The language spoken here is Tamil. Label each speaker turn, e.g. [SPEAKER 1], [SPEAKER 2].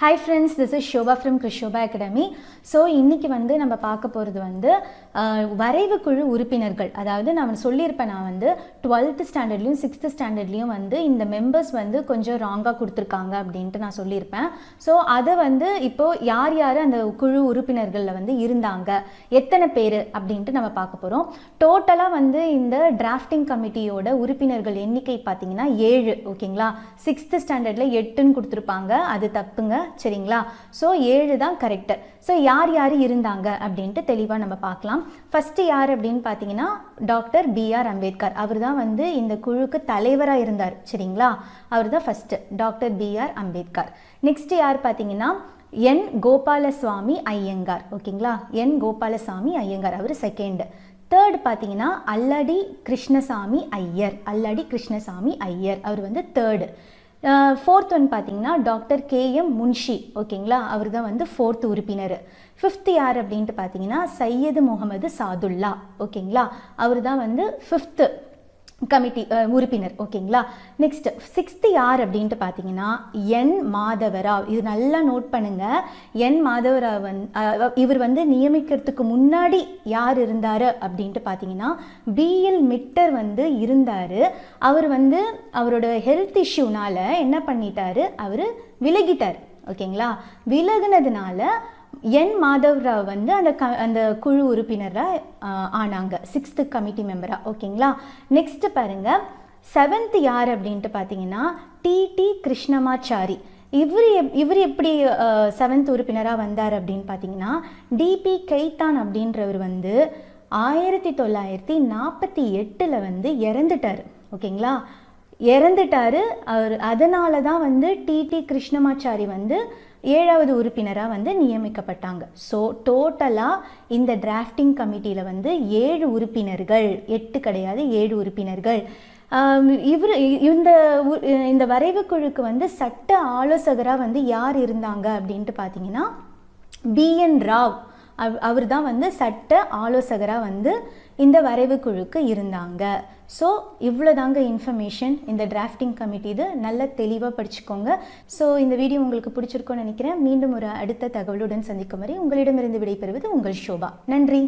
[SPEAKER 1] Hi friends this is Shoba from Krishoba academy so இன்றைக்கி வந்து நம்ம பார்க்க போகிறது வந்து வரைவு குழு உறுப்பினர்கள். அதாவது நான் சொல்லியிருப்பேன் நான் வந்து டுவெல்த்து ஸ்டாண்டர்ட்லேயும் சிக்ஸ்த்து ஸ்டாண்டர்ட்லேயும் வந்து இந்த மெம்பர்ஸ் வந்து கொஞ்சம் ராங்காக கொடுத்துருக்காங்க அப்படின்ட்டு நான் சொல்லியிருப்பேன். ஸோ அதை வந்து இப்போது யார் யார் அந்த குழு உறுப்பினர்களில் வந்து இருந்தாங்க? எத்தனை பேர் அப்படின்ட்டு நம்ம பார்க்க போகிறோம் டோட்டலாக வந்து இந்த டிராஃப்டிங் கமிட்டியோட உறுப்பினர்கள் எண்ணிக்கை பார்த்தீங்கன்னா ஏழு ஓகேங்களா சிக்ஸ்த்து ஸ்டாண்டர்டில் எட்டுன்னு கொடுத்துருப்பாங்க. அது தப்புங்க. சரிங்களா? ஸோ ஏழு தான் கரெக்டு ஸோ யார் யார் இருந்தாங்க அப்படின்ட்டு தெளிவாக நம்ம பார்க்கலாம். ஃபஸ்ட்டு யார் அப்படின்னு பார்த்தீங்கன்னா டாக்டர் பிஆர் அம்பேத்கர். அவர் தான் வந்து இந்த குழுக்கு தலைவராக இருந்தார். சரிங்களா? அவர் தான் first doctor B R Ambedkar. Next யார் பார்த்தீங்கன்னா என் கோபாலசுவாமி ஐயங்கார். ஓகேங்களா? என் கோபாலசாமி ஐயங்கார். அவர் செகண்டு தேர்ட் பார்த்தீங்கன்னா அல்லடி கிருஷ்ணசாமி ஐயர். அல்லடி கிருஷ்ணசாமி ஐயர். அவர் வந்து தேர்டு ஃபோர்த் ஒன் பார்த்தீங்கன்னா டாக்டர் கே எம் முன்ஷி. ஓகேங்களா? அவர் தான் வந்து ஃபோர்த் உறுப்பினர். ஃபிஃப்த் யார் அப்படின்ட்டு பார்த்தீங்கன்னா சையது முகமது சாதுல்லா. ஓகேங்களா? அவர் தான் வந்து ஃபிஃப்த்து கமிட்டி உறுப்பினர் ஓகேங்களா? நெக்ஸ்ட் சிக்ஸ்த்து யார் அப்படின்ட்டு பார்த்தீங்கன்னா என் மாதவராவ் இது நல்லா நோட் பண்ணுங்க. என் மாதவராவ் வந் இவர் வந்து நியமிக்கிறதுக்கு முன்னாடி யார் இருந்தார் அப்படின்ட்டு பார்த்தீங்கன்னா பிஎல் மிட்டர் வந்து இருந்தார். அவர் வந்து அவரோட ஹெல்த் இஷ்யூனால என்ன பண்ணிட்டாரு? அவர் விலகிட்டார் ஓகேங்களா? விலகுனதுனால என் மாதவ்ராவ் வந்து அந்த க அந்த குழு உறுப்பினராக ஆனாங்க. சிக்ஸ்த்து கமிட்டி மெம்பராக ஓகேங்களா நெக்ஸ்ட்டு பாருங்கள் செவன்த் யார் அப்படின்ட்டு பார்த்தீங்கன்னா டிடி கிருஷ்ணமாச்சாரி. இவர் எப் இவர் எப்படி செவன்த் உறுப்பினராக வந்தார் அப்படின்னு பார்த்தீங்கன்னா டிபி கைத்தான் அப்படின்றவர் வந்து ஆயிரத்தி தொள்ளாயிரத்தி நாற்பத்தி எட்டில் வந்து இறந்துட்டார். ஓகேங்களா இறந்துட்டாரு. அவர் அதனால தான் வந்து டிடி கிருஷ்ணமாச்சாரி வந்து ஏழாவது உறுப்பினராக வந்து நியமிக்கப்பட்டாங்க. ஸோ டோட்டலாக இந்த டிராஃப்டிங் கமிட்டியில் வந்து ஏழு உறுப்பினர்கள் எட்டு கிடையாது ஏழு உறுப்பினர்கள். இவர் இந்த உ- இந்த வரைவு குழுக்கு வந்து சட்ட ஆலோசகராக வந்து யார் இருந்தாங்க அப்படின்ட்டு பார்த்தீங்கன்னா பிஎன் ராவ். அவர் தான் வந்து சட்ட ஆலோசகராக வந்து இந்த வரைவு குழுக்கு இருந்தாங்க. ஸோ இவ்வளோதாங்க இன்ஃபர்மேஷன் இந்த டிராஃப்டிங் கமிட்டி இது நல்ல தெளிவாக படிச்சுக்கோங்க. ஸோ இந்த வீடியோ உங்களுக்கு பிடிச்சிருக்கோன்னு நினைக்கிறேன். மீண்டும் ஒரு அடுத்த தகவலுடன் சந்திக்கும் வரை உங்களிடமிருந்து விடைபெறுவது உங்கள் ஷோபா. நன்றி.